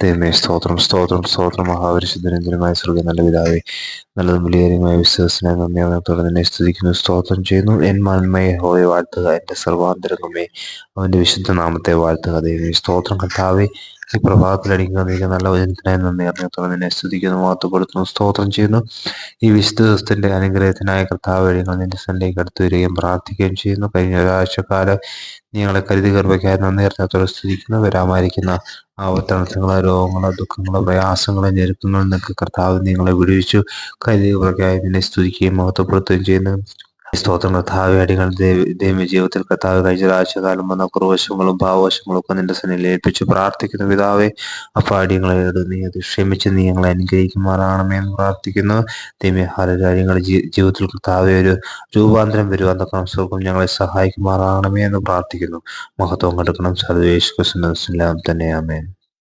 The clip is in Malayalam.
ദൈവമേ സ്തോത്രം സ്തോത്രം സ്തോത്രം. മഹാപരിശുദ്ധനന്ദനമായ സ്വർഗം നല്ല പിതാവേ നല്ലതും വിലയേറിയമായ നന്ദി നന്ദിയോടെ നിന്നെ സ്തുതിക്കുന്നു സ്തോത്രം ചെയ്യുന്നു. എൻ മന്മയെ ഹോയെ വാഴ്ത്തുക എന്റെ സർവാന്തരംഗമേ അവന്റെ വിശുദ്ധ നാമത്തെ വാഴ്ത്തുക ദൈവമേ. സ്തോത്രം കർത്താവേ ഈ പ്രഭാതത്തിൽ അടിക്കുന്ന നല്ല വചനത്തിനായി നന്ദി. അറിഞ്ഞത്തോടെ നിന്നെ സ്തുതിക്കുന്നു മഹത്വപ്പെടുത്തുന്നു സ്തോത്രം ചെയ്യുന്നു. ഈ വിശുദ്ധ ദിവസത്തിന്റെ അനുഗ്രഹത്തിനായ കർത്താവ് ഞങ്ങൾ നിന്റെ സന്നിധിക്ക് അടുത്തു വരികയും പ്രാർത്ഥിക്കുകയും ചെയ്യുന്നു. കഴിഞ്ഞ ഒരാഴ്ചക്കാലം ഞങ്ങളെ കരുതി കർമ്മയ്ക്കായി നന്ദി അറിഞ്ഞത്തോടെ സ്തുതിക്കുന്നു. വരാമായിരിക്കുന്ന ആവർത്തനങ്ങളോ രോഗങ്ങളോ ദുഃഖങ്ങളോ പ്രയാസങ്ങളോ ഞെരുക്കങ്ങളിൽ നിനക്ക് കർത്താവ് നിങ്ങളെ വിടുവിച്ചു. കരുതി കർമ്മയ്ക്കായി നിന്നെ സ്തുതിക്കുകയും മഹത്വപ്പെടുത്തുകയും ചെയ്യുന്നു. സ്തോത്രം കർത്താവ് അടികൾ ദൈവ ജീവിതത്തിൽ കർത്താവ് കഴിച്ച ഒരാഴ്ചകാലം വന്ന കുറവശങ്ങളും ഭാവവശങ്ങളും ഒക്കെ നിന്റെ സന്നിധിയിൽ ഏൽപ്പിച്ച്. പ്രാർത്ഥിക്കുന്നു പിതാവെ അപ്പൊ നീ അത് ക്ഷമിച്ച് നീ ഞങ്ങളെ അനുഗ്രഹിക്കുമാറാണമേ എന്ന് പ്രാർത്ഥിക്കുന്നു. ദൈവ കാര്യങ്ങൾ ജീവിതത്തിൽ കർത്താവെ ഒരു രൂപാന്തരം വരുവാൻ തക്കണം സുഖം ഞങ്ങളെ സഹായിക്കുമാറാണമേ എന്ന് പ്രാർത്ഥിക്കുന്നു. മഹത്വം കണ്ടെത്തണം. സർവേശ്വരം തന്നെ. ആമേൻ.